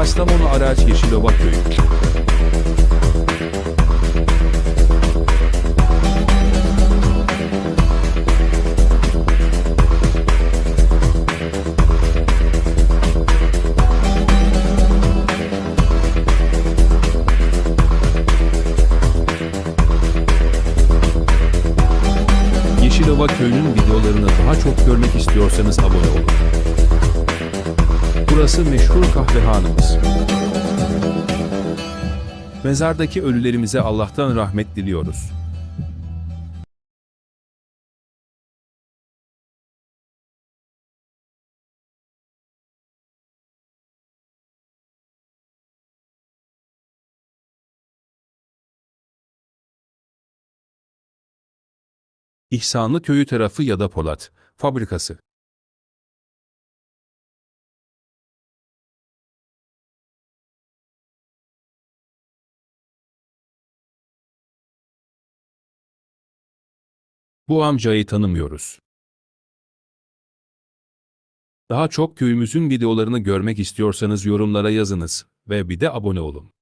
Kastamonu Araç Yeşilova Köyü. Yeşilova Köyü'nün videolarını daha çok görmek istiyorsanız abone olun. Burası meşhur kahvehanımız. Mezardaki ölülerimize Allah'tan rahmet diliyoruz. İhsanlı Köyü tarafı ya da Polat fabrikası. Bu amcayı tanımıyoruz. Daha çok köyümüzün videolarını görmek istiyorsanız yorumlara yazınız ve bir de abone olun.